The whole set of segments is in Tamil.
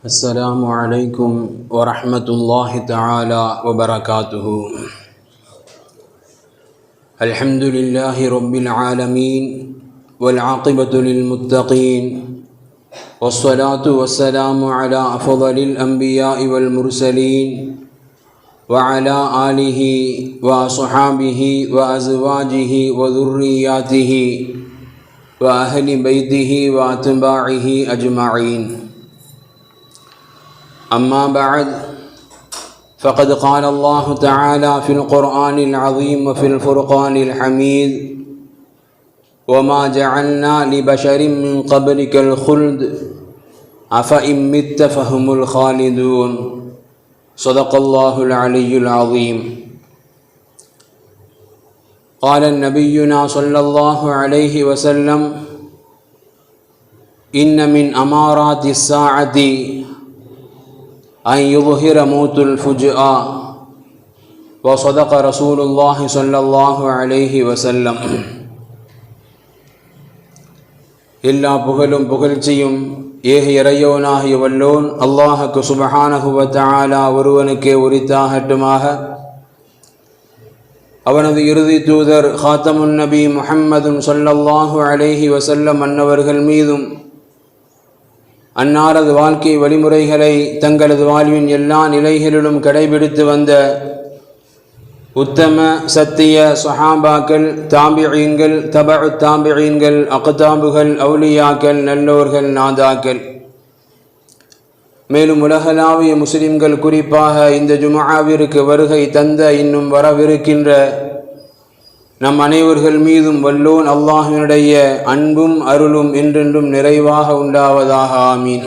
السلام عليكم ورحمة الله تعالى وبركاته. الحمد لله رب العالمين والعاقبة للمتقين والصلاة والسلام على أفضل الأنبياء والمرسلين وعلى آله وصحابه وأزواجه وذرياته وأهل بيته وأتباعه أجمعين. أما بعد فقد قال الله تعالى في القرآن العظيم وفي الفرقان الحميد وما جعلنا لبشر من قبلك الخلد أفإن مت فهم الخالدون. صدق الله العلي العظيم. قال نبينا صلى الله عليه وسلم إن من أمارات الساعة أن يظهر موت الفجأة وصدق رسول الله صلى الله عليه وسلم எல்லா புகழும் புகழ்ச்சியும் ஏக இறையோனாகிய வல்லோன் அல்லாஹுக்கு சுபஹானஹுவ தஆலா ஒருவனுக்கே உரித்தாகட்டுமாக அவனது இறுதி தூதர் ஹாத்தமுன் நபி முஹம்மதும் சொல்லல்லாஹு அலைஹி வசல்லம் அன்னவர்கள் மீதும் அன்னாரது வாழ்க்கை வழிமுறைகளை தங்களது வாழ்வின் எல்லா நிலைகளிலும் கடைபிடித்து வந்த உத்தம சத்திய சஹாபாக்கள் தாம்பியங்கள் தபு தாம்பியங்கள் அக்தாபுகள் அவுலியாக்கள் நல்லோர்கள் நாதாக்கள். மேலும் உலகளாவிய முஸ்லிம்கள் குறிப்பாக இந்த ஜுமாவிற்கு வருகை தந்த இன்னும் வரவிருக்கின்ற நம் அனைவர்கள் மீதும் வல்லோன் அல்லாஹினுடைய அன்பும் அருளும் என்றென்றும் நிறைவாக உண்டாவதாக ஆமீன்.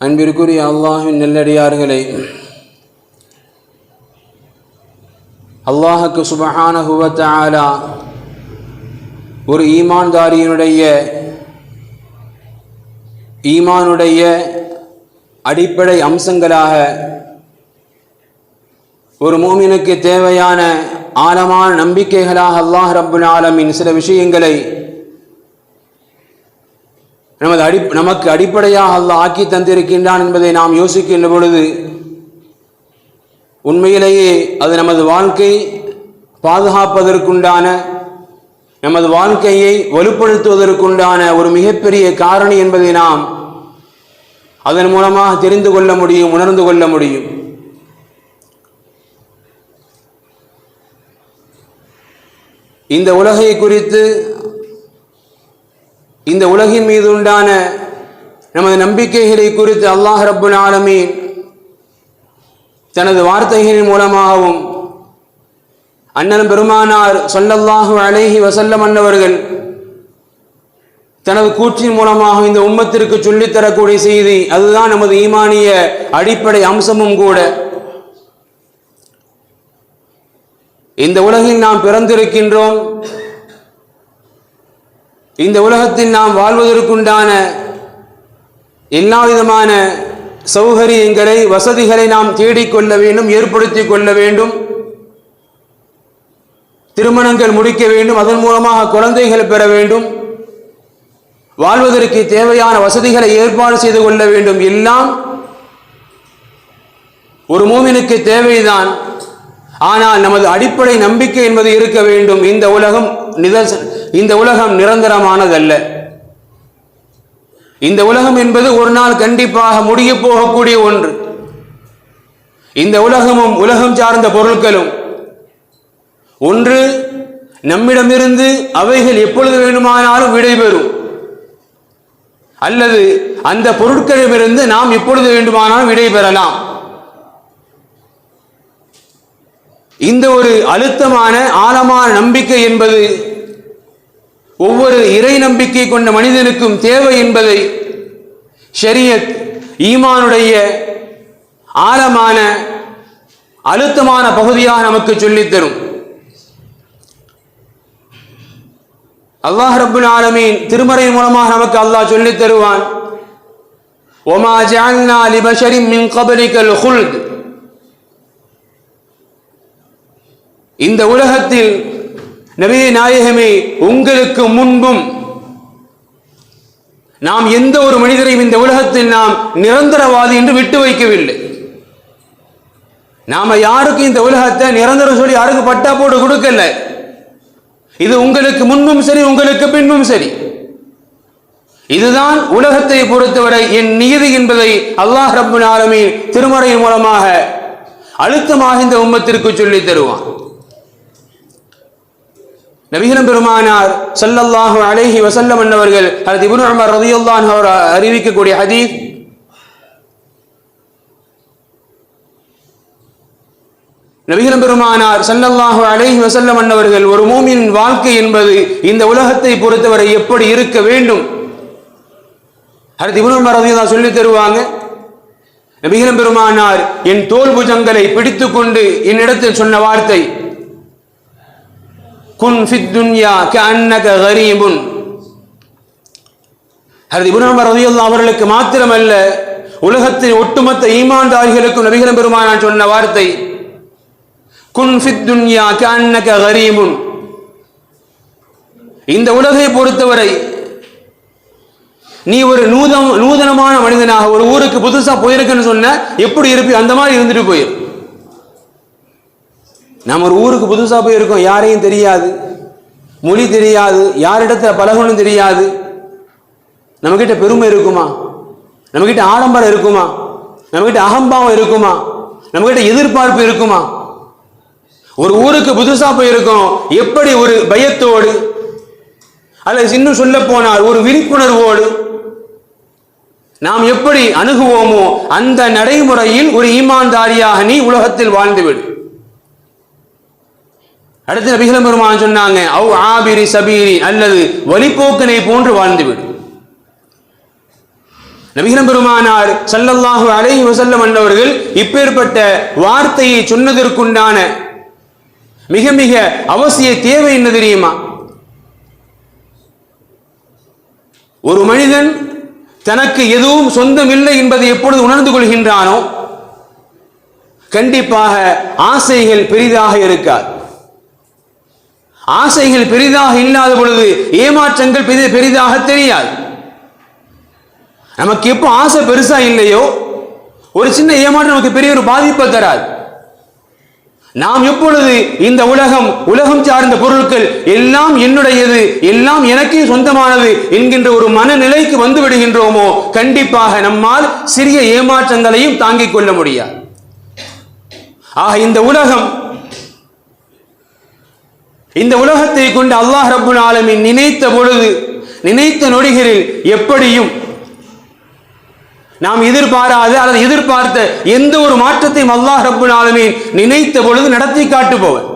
அன்பிற்குரிய அல்லாஹின் நெல்லடியார்களே அல்லாஹுக்கு சுபஹான ஹுவத்தாலா ஒரு ஈமான்தாரியினுடைய ஈமானுடைய அடிப்படை அம்சங்களாக ஒரு மூமினுக்கு தேவையான ஆழமான நம்பிக்கைகளாக அல்லாஹ் ரப்புல் ஆலமின் சில விஷயங்களை நமது அடி நமக்கு அடிப்படையாக அல்லாஹ் ஆக்கி தந்திருக்கின்றான் என்பதை நாம் யோசிக்கின்ற பொழுது உண்மையிலேயே அது நமது வாழ்க்கை பாதுகாப்பதற்குண்டான நமது வாழ்க்கையை வலுப்படுத்துவதற்குண்டான ஒரு மிகப்பெரிய காரணி என்பதை நாம் அதன் மூலமாக தெரிந்து கொள்ள முடியும் உணர்ந்து கொள்ள முடியும். இந்த உலகை குறித்து இந்த உலகின் மீது உண்டான நமது நம்பிக்கைகளை குறித்து அல்லாஹ் ரப்புல் ஆலமீன் தனது வார்த்தைகளின் மூலமாகவும் அண்ணன் பெருமானார் சொல்லல்லாஹு அழகி வசல்லம் அன்னவர்கள் தனது கூற்றின் மூலமாக இந்த உம்மத்திற்கு சொல்லித்தரக்கூடிய செய்தி அதுதான் நமது ஈமானிய அடிப்படை அம்சமும் கூட. இந்த உலகில் நாம் பிறந்திருக்கின்றோம். இந்த உலகத்தில் நாம் வாழ்வதற்குண்டான எல்லா விதமான சௌகரியங்களை வசதிகளை நாம் தேடிக்கொள்ள வேண்டும் ஏற்படுத்தி கொள்ள வேண்டும். திருமணங்கள் முடிக்க வேண்டும் அதன் மூலமாக குழந்தைகள் பெற வேண்டும். வாழ்வதற்கு தேவையான வசதிகளை ஏற்பாடு செய்து கொள்ள வேண்டும். எல்லாம் ஒரு மூமினுக்கு தேவைதான். ஆனால் நமது அடிப்படை நம்பிக்கை என்பது இருக்க வேண்டும். இந்த உலகம் நிதர்ச இந்த உலகம் நிரந்தரமானதல்ல. இந்த உலகம் என்பது ஒரு நாள் கண்டிப்பாக முடிய போகக்கூடிய ஒன்று. இந்த உலகமும் உலகம் சார்ந்த பொருட்களும். ஒன்று நம்மிடமிருந்து அவைகள் எப்பொழுது வேண்டுமானாலும் விடைபெறும். அல்லது அந்த பொருட்களிடமிருந்து நாம் எப்பொழுது வேண்டுமானாலும் விடைபெறலாம். இந்த ஒரு அழுத்தமான ஆழமான நம்பிக்கை என்பது ஒவ்வொரு இறை நம்பிக்கை கொண்ட மனிதனுக்கும் தேவை என்பதை ஷரியத் ஈமானுடைய ஆழமான அழுத்தமான பகுதியாக நமக்கு சொல்லித்தரும் அல்லாஹ் ரபுல் ஆலமீன் திருமறை மூலமாக நமக்கு அல்லாஹ் சொல்லித் தருவான் ஒமா ஜஅல்னா லிபஷரின் மின் கபலிக்கல் ஹுல்த் இந்த உலகத்தில் நபியை நாயகமே உங்களுக்கு முன்பும் நாம் எந்த ஒரு மனிதரையும் இந்த உலகத்தில் நாம் நிரந்தரவாதி என்று விட்டு வைக்கவில்லை. நாம யாருக்கும் இந்த உலகத்தை நிரந்தரம் சொல்லி யாருக்கு பட்டா போட்டு கொடுக்கல. இது உங்களுக்கு முன்பும் சரி உங்களுக்கு பின்பும் சரி. இதுதான் உலகத்தை பொறுத்தவரை என் நியதி என்பதை அல்லாஹ் ரப்புல் ஆலமீன் திருமறை மூலமாக அழுத்தமாக இந்த உம்மத்திற்கு சொல்லி தருவான். நபிகரம் பெருமானார் சல்லல்லாஹு அலேஹி வசல்லம் அன்னவர்கள் அல்லது இபுன் உமர் ரதியுல்லான் அவர் அறிவிக்கக்கூடிய ஹதீஸ். நபிகரம் பெருமானார் சல்லல்லாஹு அலைஹி வசல்லம் அன்னவர்கள் ஒரு மூமின் வாழ்க்கை என்பது இந்த உலகத்தை பொறுத்தவரை எப்படி இருக்க வேண்டும்? ஹரத் இபுன் உமர் ரலியல்லாஹு சொல்லி தருவாங்க. நபிகரம் பெருமானார் என் தோல் புஜங்களை பிடித்துக்கொண்டு என்னிடத்தில் சொன்ன வார்த்தை குன் ஃபித் துன்யா கஅன்னக கரீபுன் ஹரத் இப்னு அவர்களுக்கு மாத்திரமல்ல உலகத்தின் ஒட்டுமொத்த ஈமான்தாரிகளுக்கும் நபிகரம் பெருமானான் சொன்ன வார்த்தை குன் ஃபித் துன்யா கஅன்னக கரீபுன் இந்த உலகை பொறுத்தவரை நீ ஒரு நூதம் நூதனமான மனிதனாக ஒரு ஊருக்கு புதுசா போயிருக்குன்னு சொன்ன எப்படி இருப்பி அந்த மாதிரி இருந்துட்டு போயிரு. நம்ம ஒரு ஊருக்கு புதுசாக போயிருக்கோம் யாரையும் தெரியாது. மொழி தெரியாது யாரிடத்துல பழகணும் தெரியாது. நம்மக்கிட்ட பெருமை இருக்குமா? நம்மகிட்ட ஆடம்பரம் இருக்குமா? நம்மகிட்ட அகம்பாவம் இருக்குமா? நம்மக்கிட்ட எதிர்பார்ப்பு இருக்குமா? ஒரு ஊருக்கு புதுசா போயிருக்கோம் எப்படி ஒரு பயத்தோடு அல்லது இன்னும் சொல்ல போனால் ஒரு விழிப்புணர்வோடு நாம் எப்படி அணுகுவோமோ அந்த நடைமுறையில் ஒரு ஈமான்தாரியாக நீ உலகத்தில் வாழ்ந்துவிடு அடுத்து நபிகள் பெருமான் சொன்னாங்க அவ் ஆபிரி சபீரி அல்லது வழிபோக்கனை போன்று வாழ்ந்துவிடும் நபிகள் பெருமானார் சல்லல்லாஹு அலை வசல்லம் அன்னவர்கள் இப்பேற்பட்ட வார்த்தையை சொன்னதற்குண்டான மிக மிக அவசிய தேவை என்ன தெரியுமா? ஒரு மனிதன் தனக்கு எதுவும் சொந்தமில்லை என்பதை எப்பொழுது உணர்ந்து கொள்கின்றானோ கண்டிப்பாக ஆசைகள் பெரிதாக இருக்காது. ஆசைகள் பெரிதாக இல்லாத பொழுது ஏமாற்றங்கள் பெரிய பெரிதாக தெரியாது. நமக்கு எப்போ ஆசை பெருசா இல்லையோ ஒரு சின்ன ஏமாற்றம் நமக்கு பெரிய ஒரு பாதிப்பை தராது. நாம் எப்பொழுது இந்த உலகம் உலகம் சார்ந்த பொருட்கள் எல்லாம் என்னுடையது எல்லாம் எனக்கே சொந்தமானது என்கின்ற ஒரு மனநிலைக்கு வந்து விடுகின்றோமோ கண்டிப்பாக நம்மால் சிறிய ஏமாற்றங்களையும் தாங்கிக் கொள்ள முடியாது. ஆக இந்த உலகம் இந்த உலகத்தை கொண்டு அல்லாஹ் ரப்புல் ஆலமின் நினைத்த பொழுது நினைத்த நொடிகளில் எப்படியும் நாம் எதிர்பாராத அல்லது எதிர்பார்த்த எந்த ஒரு மாற்றத்தையும் அல்லாஹ் ரப்புல் ஆலமீன் நினைத்த பொழுது நடத்தி காட்டுபவர்.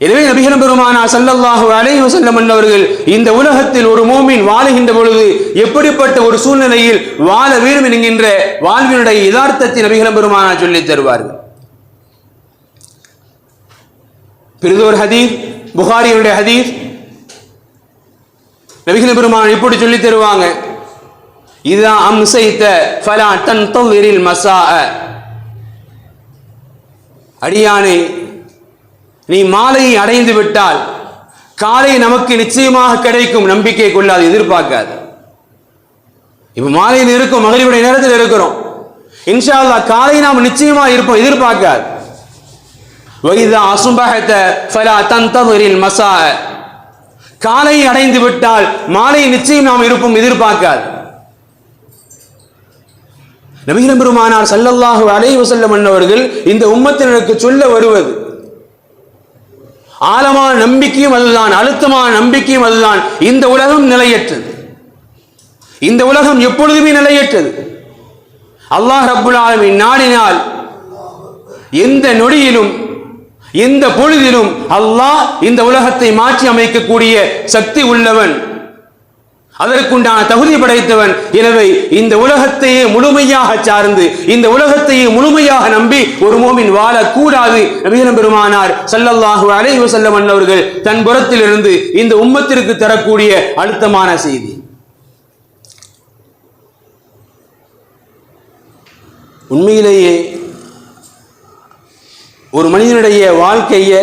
எனவே நபிகள் பெருமானா சல்லல்லாஹு அலைஹி வஸல்லம் அவர்கள் இந்த உலகத்தில் ஒரு மூமின் வாழுகின்ற பொழுது எப்படிப்பட்ட ஒரு சூழ்நிலையில் வாழ வேண்டும் என்கின்ற வாழ்வினுடைய யதார்த்தத்தை நபிகள் பெருமானா சொல்லித் தருவார்கள். பெரிதோர் ஹதீஸ் புகாரியுடைய ஹதீஸ். நபிகள் பெருமான் இப்படி சொல்லி தருவாங்க. இதுதான் அம்சைத்த ஃபலா தன்தவிரில் மசா அடியானே நீ மாலையை அடைந்து விட்டால் காலை நமக்கு நிச்சயமாக கிடைக்கும் நம்பிக்கை கொள்ளாது எதிர்பார்க்காது. இப்ப மாலையில் இருக்கும் மகளிருடைய நேரத்தில் இருக்கிறோம். இன்ஷா அல்லாஹ் காலை நாம் நிச்சயமா இருப்போம் எதிர்பார்க்காது. வைதா அசும்பகத்த ஃபலா தன்தவிரில் மசா காலை அடைந்து விட்டால் மாலை நிச்சயம் நாம் இருப்போம் எதிர்பார்க்காது. நவீன பெருமானார் சல்லல்லாஹு அலைஹி வஸல்லம் அன்னவர்கள் இந்த உம்மத்தினருக்கு சொல்ல வருவது ஆழமான நம்பிக்கையும் அதுதான் அழுத்தமான நம்பிக்கையும் அதுதான். இந்த உலகம் நிலையற்றது. இந்த உலகம் எப்பொழுதுமே நிலையற்றது. அல்லாஹ் ரப்புல் ஆலமின் நாடினால் எந்த நொடியிலும் இந்த பொழுதிலும் அல்லாஹ் இந்த உலகத்தை மாற்றி அமைக்கக்கூடிய சக்தி உள்ளவன். அதற்குண்டான தகுதி படைத்தவன். எனவே இந்த உலகத்தையே முழுமையாக சார்ந்து இந்த உலகத்தையே முழுமையாக நம்பி ஒரு மோமின் வாழக்கூடாது. நபிகள் பெருமானார் சல்லல்லாஹு அலைஹி வசல்லம் அன்னவர்கள் தன் புறத்திலிருந்து இந்த உம்மத்திற்கு தரக்கூடிய அழுத்தமான செய்தி. உண்மையிலேயே ஒரு மனிதனுடைய வாழ்க்கையை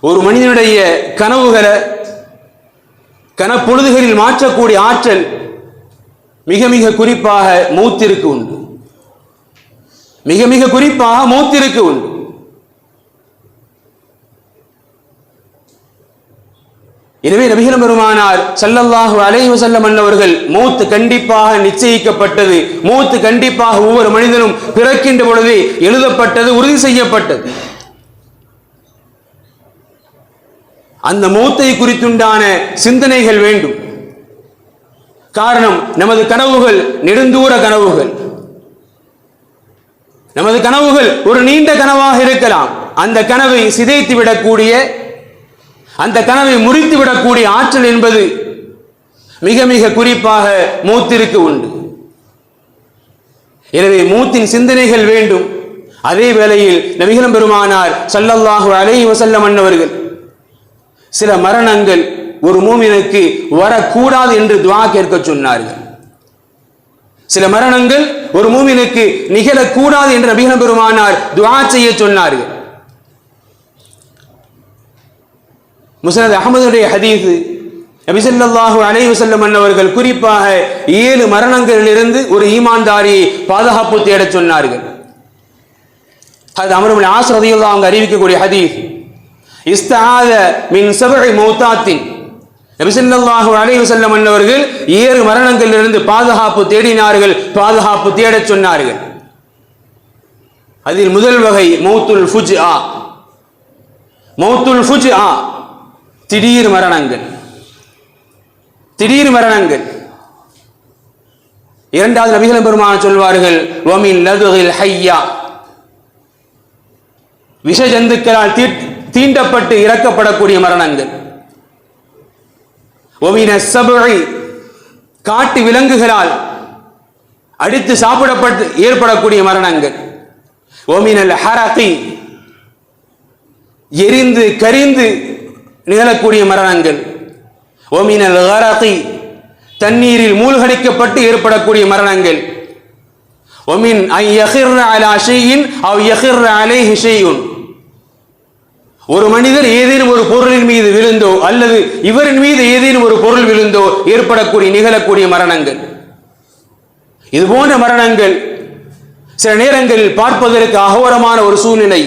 ஒரு மனிதனுடைய கனவுகளை கனப்பொழுதுகளில் மாற்றக்கூடிய ஆற்றல் மிக மிக குறிப்பாக மூத்திற்கு உண்டு. மிக மிக குறிப்பாக மூத்திற்கு உண்டு. எனவே நபிகள் பெருமானார் சல்லல்லாஹு அலைஹி வசல்லம் அன்னவர்கள் மூத்து கண்டிப்பாக நிச்சயிக்கப்பட்டது மூத்து கண்டிப்பாக ஒவ்வொரு மனிதனும் பிறக்கின்ற பொழுது எழுதப்பட்டது உறுதி செய்யப்பட்டது. அந்த மூத்தை குறித்துண்டான சிந்தனைகள் வேண்டும். காரணம் நமது கனவுகள் நெடுந்தூர கனவுகள். நமது கனவுகள் ஒரு நீண்ட கனவாக இருக்கலாம். அந்த கனவை சிதைத்து விடக்கூடிய அந்த கனவை முறித்து விடக்கூடிய ஆற்றல் என்பது மிக மிக குறிப்பாக மூத்திற்கு உண்டு. எனவே மூத்தின் சிந்தனைகள் வேண்டும். அதே வேளையில் நபிகளும் பெருமானார் சல்லல்லாஹு அலைஹி வசல்லம் அன்னவர்கள் சில மரணங்கள் ஒரு மூமினுக்கு வரக்கூடாது என்று துவா கேட்க சொன்னார்கள். சில மரணங்கள் ஒரு மூமினுக்கு நிகழக்கூடாது என்று நபிகள் பெருமானார் துவா செய்ய சொன்னார்கள். முசனத் அகமதுடைய ஹதீது நபி ஸல்லல்லாஹு அலைஹி வஸல்லம் அன்னவர்கள் குறிப்பாக ஏழு மரணங்களிலிருந்து ஒரு ஈமான்தாரியை பாதுகாப்பு தேட சொன்னார்கள். அது அமருல் ஆசிரதையில் அவங்க அறிவிக்கக்கூடிய ஹதீஸ் இஸ்தாத மின் சபஇ மௌத்தாத்தின். நபி ஸல்லல்லாஹு அலைஹி அன்னவர்கள் ஏழு மரணங்களிலிருந்து பாதுகாப்பு தேடினார்கள் பாதுகாப்பு தேடச் சொன்னார்கள். அதில் முதல் வகை மௌத்துல் ஃபுஜ் ஆ மௌத்துல் ஃபுஜ் ஆ திடீர் மரணங்கள். திடீர் மரணங்கள். இரண்டாவது நபிகள் பெருமான சொல்வார்கள் ஒமின் லதுகில் ஹையா. விஷ ஜந்துக்களால் தீ தீண்டப்பட்டு இறக்கப்படக்கூடிய மரணங்கள். ஒமின சபுழை காட்டு விலங்குகளால் அடித்து சாப்பிடப்பட்டு ஏற்படக்கூடிய மரணங்கள். ஒமினல் ஹரகி. எரிந்து கரிந்து நிகழக்கூடிய மரணங்கள். ஒமினல் ஹராத்தி தண்ணீரில் மூழ்கடிக்கப்பட்டு ஏற்படக்கூடிய மரணங்கள். ஒமின் ஐ யஹிர் அலா ஷையின் அவ் யஹிர் அலைஹி ஷையுன். ஒரு மனிதர் ஏதேனும் ஒரு பொருளின் மீது விழுந்தோ அல்லது இவரின் மீது ஏதேனும் ஒரு பொருள் விழுந்தோ ஏற்படக்கூடிய நிகழக்கூடிய மரணங்கள். இது போன்ற மரணங்கள் சில நேரங்களில் பார்ப்பதற்கு அகோரமான ஒரு சூழ்நிலை.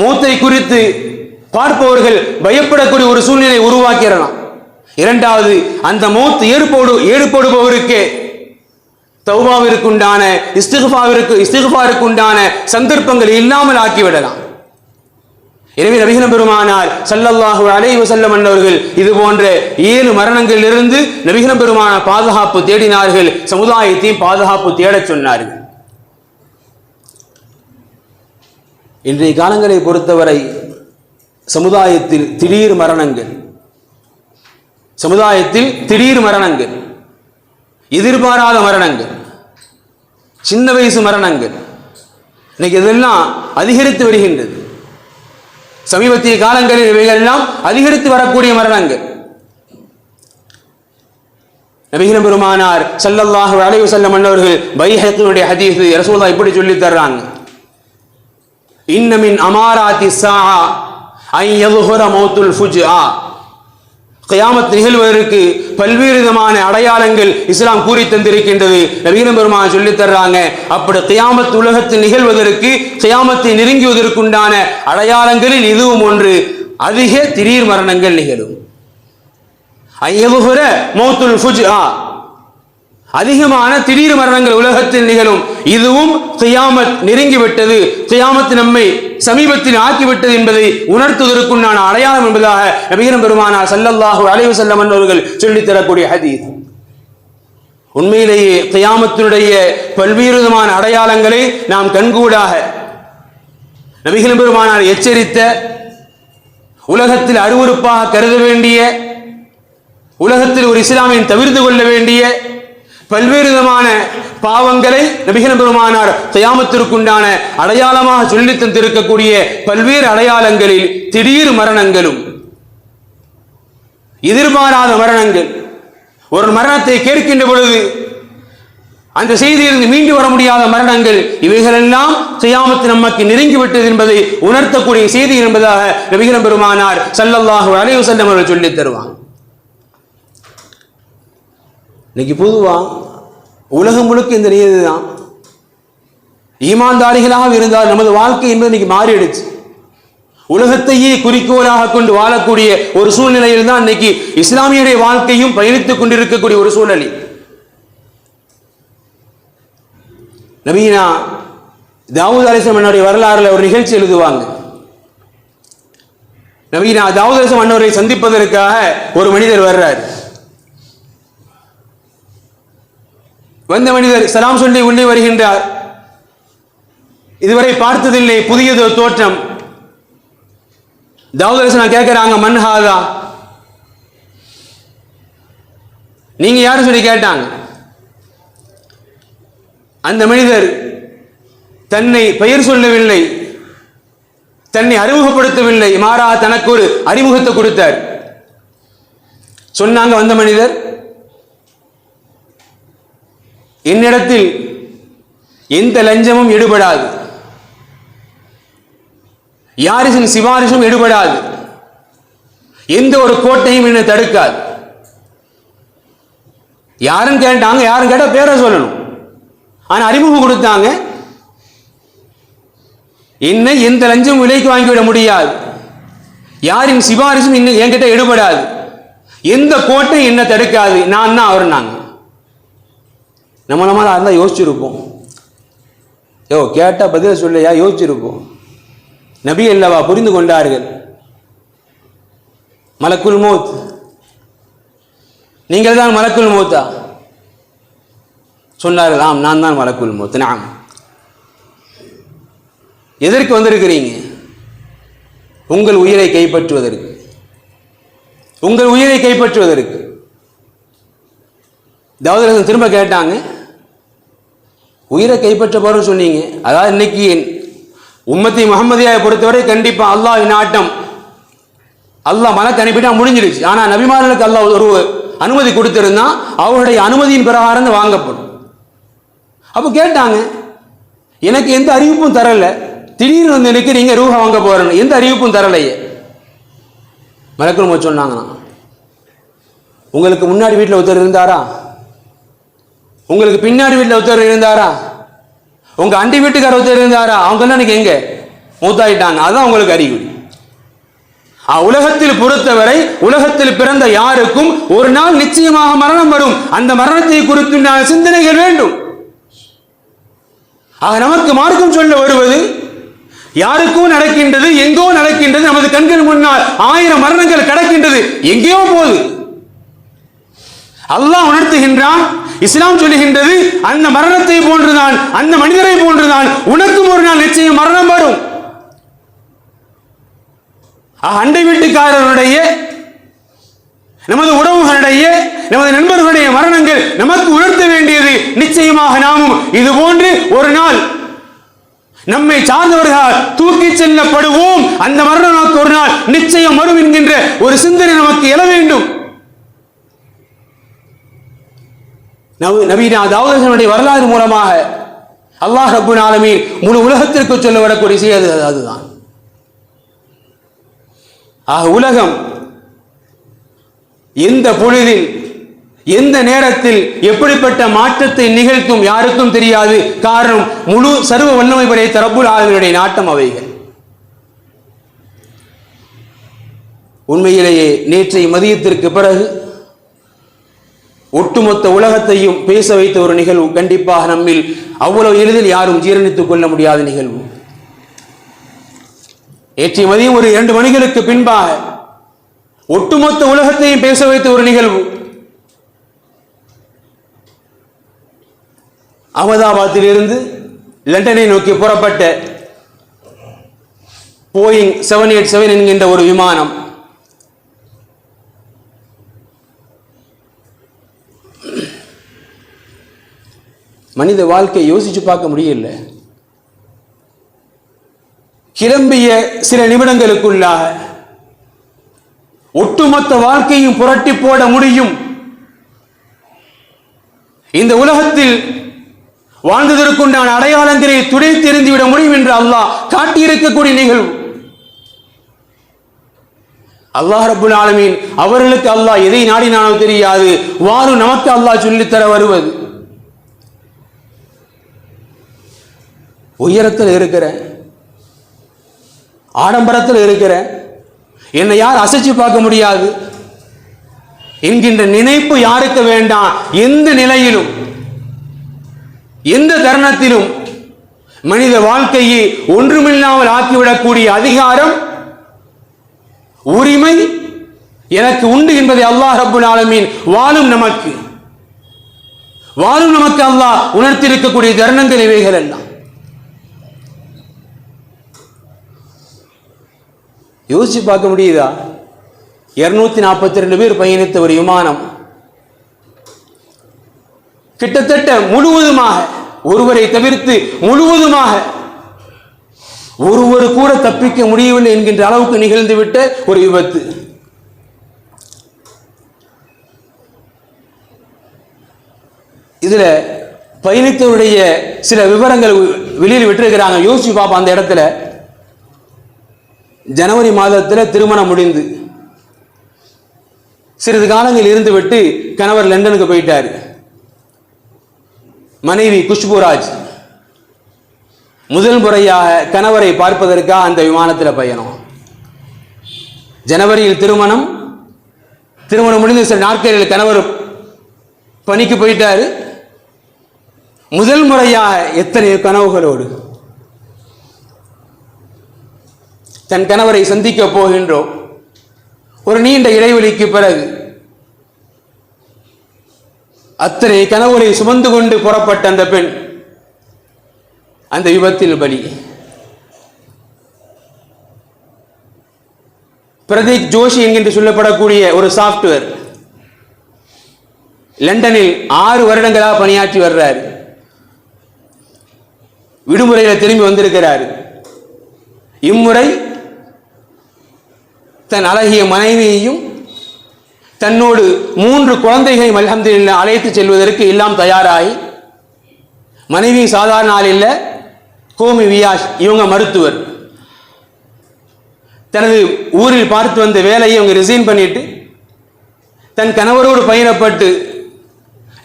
மூத்தை குறித்து பார்ப்பவர்கள் பயப்படக்கூடிய ஒரு சூழ்நிலை உருவாக்கிறலாம். இரண்டாவது அந்த மௌத்து ஏற்போடு ஏற்படுபவருக்கு தௌபாவிற்குண்டான இஸ்திகுஃபாவிற்கு இஸ்திகுஃபாருக்குண்டான சந்தர்ப்பங்கள் இல்லாமல் ஆக்கிவிடலாம். எனவே நபிகள் பெருமானார் சல்லல்லாஹு அலை வசல்லம் அன்னவர்கள் இது போன்ற ஏழு மரணங்களிலிருந்து நபிகள் பெருமான பாதுகாப்பு தேடினார்கள் சமுதாயத்தையும் பாதுகாப்பு தேடச் சொன்னார்கள். இன்றைய காலங்களை பொறுத்தவரை சமுதாயத்தில் திடீர் மரணங்கள். சமுதாயத்தில் திடீர் மரணங்கள். எதிர்பாராத மரணங்கள். சின்ன வயசு மரணங்கள். இன்னைக்கு இதெல்லாம் அதிகரித்து வருகின்றது. சமீபத்திய காலங்களில் இவைகள் எல்லாம் அதிகரித்து வரக்கூடிய மரணங்கள். நபிகிரம் பெருமானார் சல்லல்லாஹு அலைவு வஸல்லம் மன்னவர்கள் பைஹத்தினுடைய ஹதீஸ் ரசூலுல்லாஹ் இப்படி சொல்லி தர்றாங்க. இன்னமின் அமாராத்தி ஸாஆ ஐயதுகுர மௌத்துல் ஃபுஜ் ஆ கயாமத் நிகழ்வதற்கு பல்வேறு விதமான அடையாளங்கள் இஸ்லாம் கூறி தந்திருக்கின்றது. நவீன பெருமான் சொல்லித் தர்றாங்க அப்படி கயாமத் உலகத்தில் நிகழ்வதற்கு கயாமத்தை நெருங்குவதற்குண்டான அடையாளங்களில் இதுவும் ஒன்று. அதிக திடீர் மரணங்கள் நிகழும். ஐயகுர மௌத்துல் ஃபுஜ் ஆ அதிகமான திடீர் மரணங்கள் உலகத்தில் நிகழும். இதுவும் செய்யாமத் நெருங்கிவிட்டது. கியாமத் நம்மை சமீபத்தில் ஆக்கிவிட்டது என்பதை உணர்த்துவதற்குண்டான அடையாளம் என்பதாக நபிகரம் பெருமானார் சல்லல்லாஹு அலைவு செல்லம் என்பவர்கள் சொல்லித் தரக்கூடிய ஹதீஸ். உண்மையிலேயே தியாமத்தினுடைய பல்வேறு விதமான அடையாளங்களை நாம் கண்கூடாக நபிகள் பெருமானார் எச்சரித்த உலகத்தில் அருவருப்பாக கருத வேண்டிய உலகத்தில் ஒரு இஸ்லாமியன் தவிர்த்து கொள்ள வேண்டிய பல்வேறு விதமான பாவங்களை நபிகள் பெருமானார் கயாமத்திற்குண்டான அடையாளமாக சொல்லித் தந்திருக்கக்கூடிய பல்வேறு அடையாளங்களில் திடீர் மரணங்களும் எதிர்பாராத மரணங்கள். ஒரு மரணத்தை கேட்கின்ற பொழுது அந்த செய்தியிலிருந்து மீண்டு வர முடியாத மரணங்கள் இவைகளெல்லாம் செய்யாமத்து நமக்கு நெருங்கிவிட்டது என்பதை உணர்த்தக்கூடிய செய்தி என்பதாக நபிகரம் பெருமானார் சல்லல்லாஹு அலைவசல்லம் அவர்கள் சொல்லித் தருவாங்க. இன்னைக்கு பொதுவாக உலகம் முழுக்க இந்த நியதி தான். ஈமான்தாரிகளாக இருந்தால் நமது வாழ்க்கை என்பது இன்னைக்கு மாறிடுச்சு. உலகத்தையே குறிக்கோளாக கொண்டு வாழக்கூடிய ஒரு சூழ்நிலையில் தான் இன்னைக்கு இஸ்லாமியருடைய வாழ்க்கையும் பயணித்துக் கொண்டிருக்கக்கூடிய ஒரு சூழ்நிலை. நவீனா தாவூத் அலிசம் அண்ணனுடைய வரலாறுல ஒரு நிகழ்ச்சி எழுதுவாங்க. நவீனா தாவூத் அலிசம் அண்ணவரை சந்திப்பதற்காக ஒரு மனிதர் வர்றார். வந்த மனிதர் சலாம் சொல்லி உள்ளே வருகின்றார். இதுவரை பார்த்ததில்லை புதியது ஒரு தோற்றம். தாவூத் கேட்கிறாங்க மன்ஹாதா நீங்க யாரு சொல்லி கேட்டாங்க? அந்த மனிதர் தன்னை பெயர் சொல்லவில்லை தன்னை அறிமுகப்படுத்தவில்லை மாறா தனக்கு ஒரு அறிமுகத்தை கொடுத்தார். சொன்னாங்க வந்த மனிதர் என்னிடத்தில் எந்த லஞ்சமும் எடுபடாது. யாரிசின் சிபாரிசும் எடுபடாது. எந்த ஒரு கோட்டையும் என்னை தடுக்காது. யாரும் கேட்டாங்க யாரும் கேட்டால் பேரை சொல்லணும். ஆனால் அறிமுகம் கொடுத்தாங்க என்னை எந்த லஞ்சம் விலைக்கு வாங்கிவிட முடியாது. யாரின் சிபாரிசும் இன்னும் என்கிட்ட எடுபடாது. எந்த கோட்டை என்ன தடுக்காது. நான் தான் அவர் நாங்கள் நம்ம நம்மளா இருந்தால் யோசிச்சிருப்போம். யோ கேட்டால் பதில் சொல்லையா? யோசிச்சிருப்போம். நபி அல்லவா புரிந்து கொண்டார்கள். மலக்குல் மௌத் நீங்கள் தான் மலக்குல் மௌத்தா சொன்னார்கள் ஆம் நான் தான் மலக்குல் மௌத் நாம் எதற்கு வந்திருக்கிறீங்க? உங்கள் உயிரை கைப்பற்றுவதற்கு. உங்கள் உயிரை கைப்பற்றுவதற்கு. தாவூதரசன் திரும்ப கேட்டாங்க. உயிரை கைப்பற்ற சொன்னீங்க. அதாவது இன்னைக்கு உம்மத்தி முகமதியாவை பொறுத்தவரை கண்டிப்பாக அல்லாஹ் நாட்டம் அல்லாஹ் மனக்கு அனுப்பிட்டா முடிஞ்சிருச்சு. ஆனால் நபிமார்களுக்கு அல்லாஹ் ஒரு அனுமதி கொடுத்துருந்தா அவருடைய அனுமதியின் பிரகாரம் தான் வாங்கப்படும். அப்போ கேட்டாங்க எனக்கு எந்த அறிவிப்பும் தரல. திடீர்னு வந்து எனக்கு நீங்கள் ரூஹா வாங்க போகிறேன்னு எந்த அறிவிப்பும் தரலையே. மலக்குள் சொன்னாங்கண்ணா உங்களுக்கு முன்னாடி வீட்டில் ஒருத்தர் இருந்தாரா? உங்களுக்கு பின்னாடி வீட்டில் ஒருத்தர் இருந்தாரா? உங்கள் அண்டி வீட்டுக்கார ஒருத்தர் இருந்தாரா? அவங்க எனக்கு எங்கே? மூத்தாயிட்டாங்க. அதுதான் உங்களுக்கு அறிகுறி. உலகத்தில் பொறுத்தவரை உலகத்தில் பிறந்த யாருக்கும் ஒரு நாள் நிச்சயமாக மரணம் வரும். அந்த மரணத்தை குறித்து சிந்தனைகள் வேண்டும். ஆக நமக்கு மார்க்கம் சொல்ல வருவது யாருக்கோ நடக்கின்றது எங்கோ நடக்கின்றது நமது கண்கள் முன்னால் ஆயிரம் மரணங்கள் கிடக்கின்றது எங்கேயோ போகுது. அல்லாஹ் உணர்த்துகின்றான் இஸ்லாம் சொல்லுகின்றது அந்த மரணத்தை போன்றுதான் அந்த மனிதரை போன்றுதான் உனக்கும் ஒரு நாள் நிச்சயம் மரணம் வரும். அண்டை வீட்டுக்காரருடைய நமது உறவுகளுடைய நமது நண்பர்களுடைய மரணங்கள் நமக்கு உணர்த்த வேண்டியது நிச்சயமாக நாமும். இது போன்று ஒரு நாள் நம்மை சார்ந்தவர்களால் தூக்கி செல்லப்படுவோம். அந்த மரணம் நமக்கு ஒரு நாள் நிச்சயம் வரும் என்கின்ற ஒரு சிந்தனை நமக்கு எழ வேண்டும். நபி- நபீனா தாவூதனுடைய வரலாறு மூலமாக அல்லாஹ் ரப்புல் ஆலமீன் முழு உலகத்திற்கு சொல்ல வரக்கூடிய செய்தி அதுதான். ஆக உலகம் எந்த பொழுதில் எந்த நேரத்தில் எப்படிப்பட்ட மாற்றத்தை நிகழ்த்தும் யாருக்கும் தெரியாது. காரணம் முழு சர்வ வல்லமை படைத்த ரப்புல் ஆலமீனுடைய நாட்டம் அவைகள். உண்மையிலேயே நேற்றைய மதியத்திற்கு பிறகு ஒட்டுமொத்த உலகத்தையும் பேச வைத்த ஒரு நிகழ்வு. கண்டிப்பாக நம்மில் அவ்வளவு எளிதில் யாரும் ஜீரணித்துக் கொள்ள முடியாத நிகழ்வு. நேற்றைய மதியம் ஒரு இரண்டு மணிகளுக்கு பின்பாக ஒட்டுமொத்த உலகத்தையும் பேச வைத்த ஒரு நிகழ்வு. அகமதாபாத்திலிருந்து லண்டனை நோக்கி புறப்பட்ட போயிங் செவன் எயிட் செவன் என்கின்ற ஒரு விமானம். மனித வாழ்க்கையை யோசிச்சு பார்க்க முடியல. கிளம்பிய சில நிமிடங்களுக்குள்ளாக ஒட்டுமொத்த வாழ்க்கையும் புரட்டி போட முடியும். இந்த உலகத்தில் வாழ்ந்ததற்குண்டான அடையாளங்களை துடைத்தெறிந்து விட முடியும் என்று அல்லாஹ் காட்டியிருக்கக்கூடிய நிகழ்வு. அல்லாஹ் ரபுல் ஆலமீன் அவர்களுக்கு அல்லாஹ் எதை நாடினாலும் தெரியாது. வாரும் நமக்கு அல்லாஹ் சொல்லித்தர வருவது. உயரத்தில் இருக்கிற ஆடம்பரத்தில் இருக்கிறேன். என்னை யார் அசைச்சு பார்க்க முடியாது. என்கின்ற நினைப்பு யாருக்கு வேண்டாம். எந்த நிலையிலும் எந்த தருணத்திலும் மனித வாழ்க்கையை ஒன்றுமில்லாமல் ஆக்கிவிடக்கூடிய அதிகாரம் உரிமை எனக்கு உண்டு என்பதை அல்லாஹ் ரப்புல் ஆலமீன் வாழும் நமக்கு. வாழும் நமக்கு அல்லாஹ் உணர்த்தியிருக்கக்கூடிய தருணங்கள் இவைகள் எல்லாம் யோசிச்சு பார்க்க முடியுதா? இருநூத்தி நாற்பத்தி ரெண்டு பேர் பயணித்த ஒரு விமானம். கிட்டத்தட்ட முழுவதுமாக ஒருவரை தவிர்த்து முழுவதுமாக ஒருவர் கூட தப்பிக்க முடியவில்லை என்கின்ற அளவுக்கு நிகழ்ந்துவிட்ட ஒரு விபத்து. இதுல பயணித்தவருடைய சில விவரங்கள் வெளியில் விட்டிருக்கிறாங்க. யோசிச்சு பார்ப்போம் அந்த இடத்துல. ஜனவரி மாதத்தில் திருமணம் முடிந்து சிறிது காலங்கள் இருந்துவிட்டு கணவர் லண்டனுக்கு போயிட்டார். மனைவி குஷ்புராஜ் முதல் முறையாக கணவரை பார்ப்பதற்காக அந்த விமானத்தில் பயணம். ஜனவரியில் திருமணம் திருமணம் முடிந்த சில நாட்களில் கணவர் பணிக்கு போயிட்டாரு. முதல் முறையாக எத்தனை கனவுகளோடு தன் கணவரை சந்திக்க போகின்றோம். ஒரு நீண்ட இடைவெளிக்கு பிறகு அத்தனை கனவுகளை சுமந்து கொண்டு புறப்பட்ட அந்த பெண் அந்த விபத்தில் பலி. பிரதீக் ஜோஷி என்கின்ற சொல்லப்படக்கூடிய ஒரு சாஃப்ட்வேர் லண்டனில் ஆறு வருடங்களாக பணியாற்றி வர்றார். விடுமுறையில் திரும்பி வந்திருக்கிறார். இம்முறை தன் அழகிய மனைவியையும் தன்னோடு மூன்று குழந்தைகளையும் அல்ஹம்துலில்லாஹ் அழைத்து செல்வதற்கு எல்லாம் தயாராகி மனைவி சாதாரண ஆள் இல்லை கோமி வியாஷ் இவங்க மருத்துவர். தனது ஊரில் பார்த்து வந்த வேலையை அவங்க ரிசைன் பண்ணிட்டு தன் கணவரோடு பயணப்பட்டு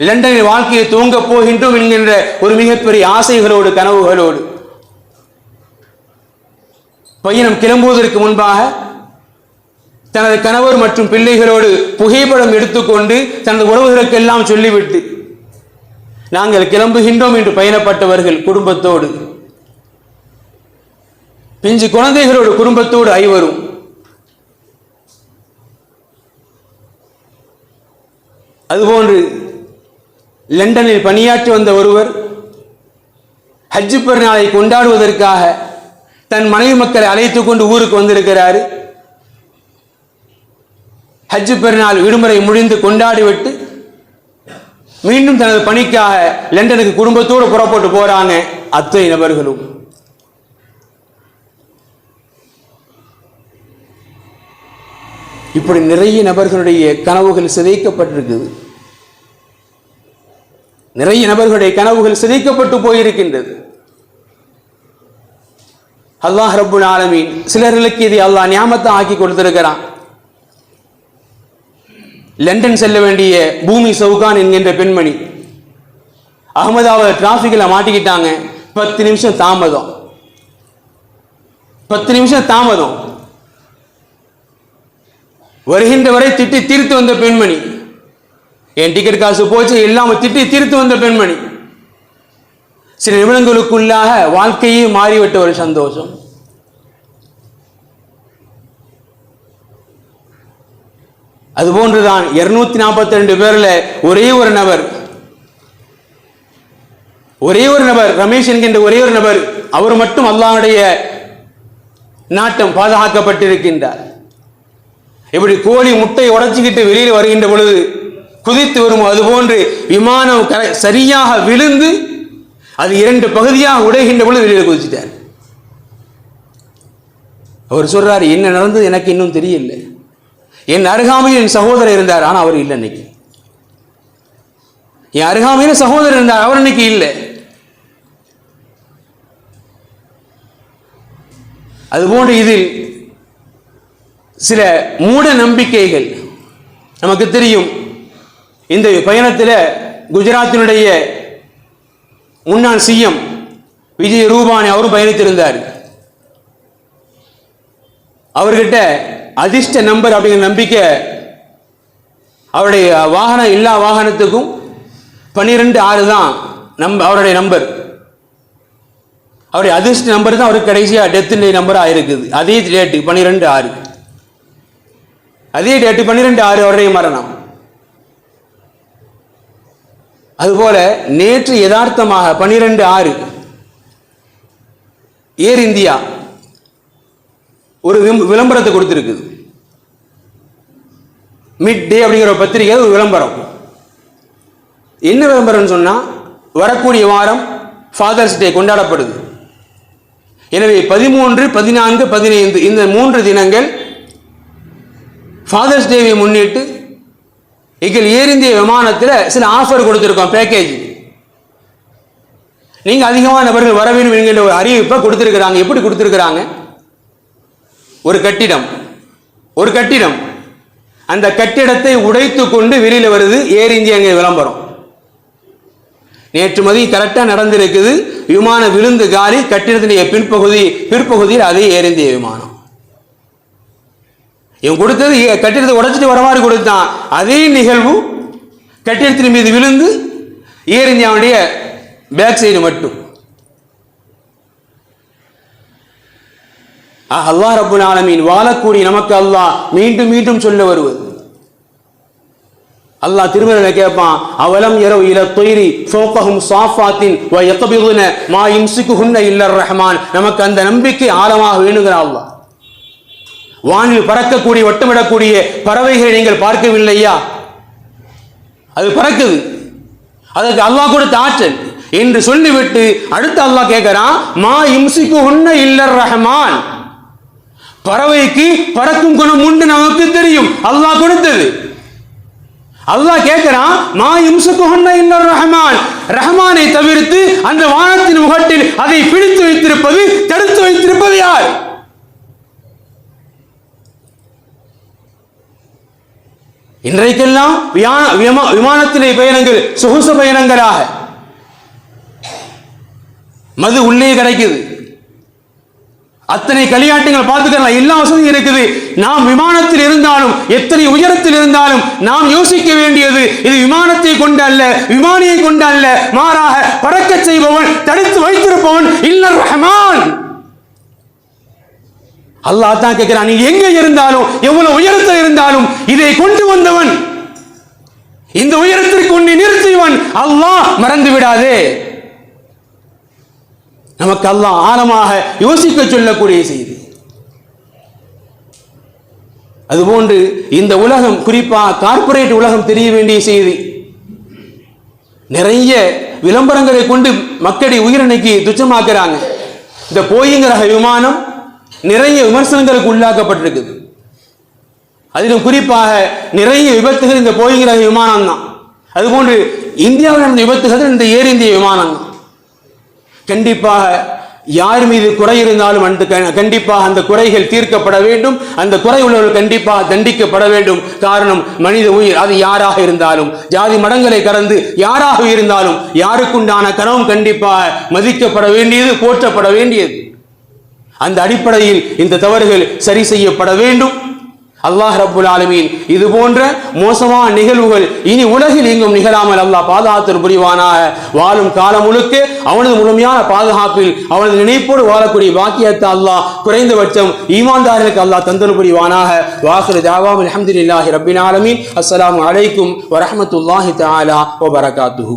லண்டனில் வாழ்க்கையை தூங்கப் போகின்றோம் என்கின்ற ஒரு மிகப்பெரிய ஆசைகளோடு கனவுகளோடு பயணம் கிளம்புவதற்கு முன்பாக தனது கணவர் மற்றும் பிள்ளைகளோடு புகைப்படம் எடுத்துக்கொண்டு தனது உறவுகளுக்கெல்லாம் சொல்லிவிட்டு நாங்கள் கிளம்புகின்றோம் என்று பயணப்பட்டவர்கள் குடும்பத்தோடு. பிஞ்சு குழந்தைகளோடு குடும்பத்தோடு ஐவரும். அதுபோன்று லண்டனில் பணியாற்றி வந்த ஒருவர் ஹஜ்ஜு பெருநாளை கொண்டாடுவதற்காக தன் மனைவி மக்களை அழைத்து கொண்டு ஊருக்கு வந்திருக்கிறார். ஹஜ்ஜு பெருநாள் விடுமுறை முடிந்து கொண்டாடிவிட்டு மீண்டும் தனது பணிக்காக லண்டனுக்கு குடும்பத்தோடு புறப்பட்டு போறாங்க அத்தனை நபர்களும். இப்படி நிறைய நபர்களுடைய கனவுகள் சிதைக்கப்பட்டிருக்குது. நிறைய நபர்களுடைய கனவுகள் சிதைக்கப்பட்டு போயிருக்கின்றது. அல்லாஹ் ரபுல் ஆலமீன் சிலர்களுக்கு இதை அல்லாஹ் ஞாபகத்தை ஆக்கி கொடுத்திருக்கிறான். லண்டன் செல்ல வேண்டிய பூமி சவுகான் என்கின்ற பெண்மணி. அகமதாபாத் டிராஃபிக்கில் மாட்டிக்கிட்டாங்க. பத்து நிமிஷம் தாமதம். பத்து நிமிஷம் தாமதம். வருகின்ற வரை திட்டி தீர்த்து வந்த பெண்மணி. என் டிக்கெட் காசு போச்சு இல்லாமல் திட்டி தீர்த்து வந்த பெண்மணி. சில நிமிடங்களுக்குள்ளாக வாழ்க்கையே மாறிவிட்ட ஒரு சந்தோஷம். அதுபோன்றுதான் இருநூத்தி நாற்பத்தி ரெண்டு பேர்ல ஒரே ஒரு நபர் ஒரே ஒரு நபர் ரமேஷ் என்கின்ற ஒரே ஒரு நபர் அவர் மட்டும் அல்லாவுடைய நாட்டம் பாதுகாக்கப்பட்டிருக்கின்றார். இப்படி கோழி முட்டை உடைச்சிக்கிட்டு வெளியில் வருகின்ற பொழுது குதித்து வரும்? அதுபோன்று விமானம் சரியாக விழுந்து அது இரண்டு பகுதியாக உடைகின்ற பொழுது வெளியில் குதிச்சிட்டார். அவர் சொல்றாரு என்ன நடந்தது எனக்கு இன்னும் தெரியல என் அருகாமையில் என் சகோதரர் இருந்தார் ஆனால் அவர் இல்லை இன்னைக்கு. என் அருகாமையில் சகோதரர் இருந்தார் அவர் இன்னைக்கு இல்லை. அதுபோன்று இதில் சில மூட நம்பிக்கைகள் நமக்கு தெரியும். இந்த பயணத்தில் குஜராத்தினுடைய முன்னாள் சிஎம் விஜய் ரூபானி அவரும் பயணித்திருந்தார். அவர்கிட்ட அதிர்ஷ்ட நம்பர் அப்படிங்கிற நம்பிக்கை அவருடைய வாகனம் எல்லா வாகனத்துக்கும் பன்னிரெண்டு ஆறு தான் நம் அவருடைய நம்பர். அவருடைய அதிர்ஷ்ட நம்பர் தான் அவருக்கு கடைசியாக டெத்துடைய நம்பராக இருக்குது. அதே டேட்டு பன்னிரெண்டு ஆறு. அதே டேட்டு பன்னிரெண்டு ஆறு அவருடைய மரணம். அதுபோல நேற்று யதார்த்தமாக பன்னிரெண்டு ஆறு ஏர் இந்தியா ஒரு விளம்பரத்தை கொடுத்துருக்குது. மிட் டே அப்படிங்கிற ஒரு பத்திரிகை ஒரு விளம்பரம். என்ன விளம்பரம்னு சொன்னால் வரக்கூடிய வாரம் ஃபாதர்ஸ் டே கொண்டாடப்படுது. எனவே பதிமூன்று பதினான்கு பதினைந்து இந்த மூன்று தினங்கள் ஃபாதர்ஸ் டேவை முன்னிட்டு எங்கள் ஏர் இந்திய விமானத்தில் சில ஆஃபர் கொடுத்துருக்கோம் பேக்கேஜ் நீங்கள் அதிகமான நபர்கள் வர வேண்டும் என்கின்ற ஒரு அறிவிப்பை கொடுத்துருக்குறாங்க. எப்படி கொடுத்துருக்குறாங்க? ஒரு கட்டிடம். ஒரு கட்டிடம். அந்த கட்டிடத்தை உடைத்து கொண்டு வெளியில் வருது ஏர் இந்தியா அங்கே விளம்பரம். நேற்றுமதி கரெக்டாக நடந்திருக்குது. விமானம் விழுந்து காலி கட்டிடத்தினுடைய பின்பகுதி பிற்பகுதியில் அதே ஏர் இந்திய விமானம். இவன் கொடுத்தது ஏ- கட்டிடத்தை உடைச்சிட்டு வர மாதிரி கொடுத்தான். அதே நிகழ்வு கட்டிடத்தின் மீது விழுந்து ஏர் இந்தியாவுடைய பேக் சைடு மட்டும். அல்லாஹ் ரப்புல் ஆலமீன் வாழக்கூடிய நமக்கு அல்லாஹ் மீண்டும் மீண்டும் சொல்ல வருவது. அல்லாஹ் திருமணம் கேட்பான் அவலம் இரவு இல தொயிரி சோப்பகும் சாஃபாத்தின் வ எத்தபிகுன மா யும்சிக்குஹுன்ன இல்லர் ரஹ்மான். நமக்கு அந்த நம்பிக்கை ஆழமாக வேணுங்கிற அல்லாஹ். வானில் பறக்கக்கூடிய வட்டமிடக்கூடிய பறவைகளை நீங்கள் பார்க்கவில்லையா அது பறக்குது. அதற்கு அல்லாஹ் கொடுத்த ஆற்றல். என்று சொல்லிவிட்டு அடுத்து அல்லாஹ் கேட்கிறான் மா இம்சிக்கு இல்லர் ரஹ்மான். பறவைக்கு பறக்கும் குணம் உண்டு நமக்கு தெரியும். அல்லாஹ் கொடுத்தது. அல்லாஹ் கேட்கிறான் மா இம்சுக்கு இன்னொரு ரஹமான். ரஹமானை தவிர்த்து அந்த வானத்தின் முகட்டில் அதை பிடித்து வைத்திருப்பது தடுத்து வைத்திருப்பது யார்? இன்றைக்கெல்லாம் விமா- விமானத்திலே பயணங்கள் சொகுசு பயணங்களாக. மது உள்ளே கிடைக்குது. அத்தனை களியாட்டங்கள் பார்த்துக்கலாம் எல்லா வசதியும் இருக்குது. நாம் விமானத்தில் இருந்தாலும் எத்தனை உயரத்தில் இருந்தாலும் நாம் யோசிக்க வேண்டியது இது விமானத்தை கொண்டு அல்ல விமானியை கொண்டு அல்ல. மாறாக பறக்க செய்பவன் தடுத்து வைத்திருப்பவன் இல்ல ரஹமான். அல்லாஹ் தான் கேட்கிறான் நீ எங்க இருந்தாலும் எவ்வளவு உயரத்தில் இருந்தாலும் இதை கொண்டு வந்தவன் இந்த உயரத்திற்கு உன்னை நிறுத்தியவன் அல்லாஹ் மறந்து விடாதே. நமக்கு எல்லாம் ஆழமாக யோசிக்க சொல்லக்கூடிய செய்தி. அதுபோன்று இந்த உலகம் குறிப்பாக கார்ப்பரேட் உலகம் தெரிய வேண்டிய செய்தி. நிறைய விளம்பரங்களை கொண்டு மக்களுடைய உயிரணைக்கு துச்சமாக்குறாங்க. இந்த போயிங் ரக விமானம் நிறைய விமர்சனங்களுக்கு உள்ளாக்கப்பட்டிருக்குது. அதிலும் குறிப்பாக நிறைய விபத்துகள் இந்த போயிங் ரக விமானம் தான் அதுபோன்று இந்தியாவில் நடந்த விபத்துகள் இந்த ஏர் இந்திய விமானம் தான் கண்டிப்பாக யார் மீது குறை இருந்தாலும் அந்த க- கண்டிப்பாக அந்த குறைகள் தீர்க்கப்பட வேண்டும். அந்த குறை உள்ளவர்கள் கண்டிப்பாக தண்டிக்கப்பட வேண்டும். காரணம் மனித உயிர் அது யாராக இருந்தாலும். ஜாதி மடங்களை கடந்து யாராக இருந்தாலும் யாருக்குண்டான கனவும் கண்டிப்பாக மதிக்கப்பட வேண்டியது போற்றப்பட வேண்டியது. அந்த அடிப்படையில் இந்த தவறுகள் சரி செய்யப்பட வேண்டும். அல்லாஹ் ரபுல் ஆலமீன். இது போன்ற மோசமான நிகழ்வுகள் இனி உலகில் எங்கும் நிகழாமல் அல்லாஹ் பாதுகாத்தல் புரிவானாக. வாழும் காலம் முழுக்க அவனது முழுமையான பாதுகாப்பில் அவனது நினைப்போடு வாழக்கூடிய பாக்கியத்தை அல்லாஹ் குறைந்தபட்சம் ஈமான்தார்களுக்கு அல்லாஹ் தந்தல் புரிவானாக. வாசுரு தாவாம் அல்ஹம்துலில்லாஹி ரபின் ஆலமீன். அஸ்லாம் அலைக்கும் வரமத்துல்லாஹி தாலா ஓ பரகாத்துஹு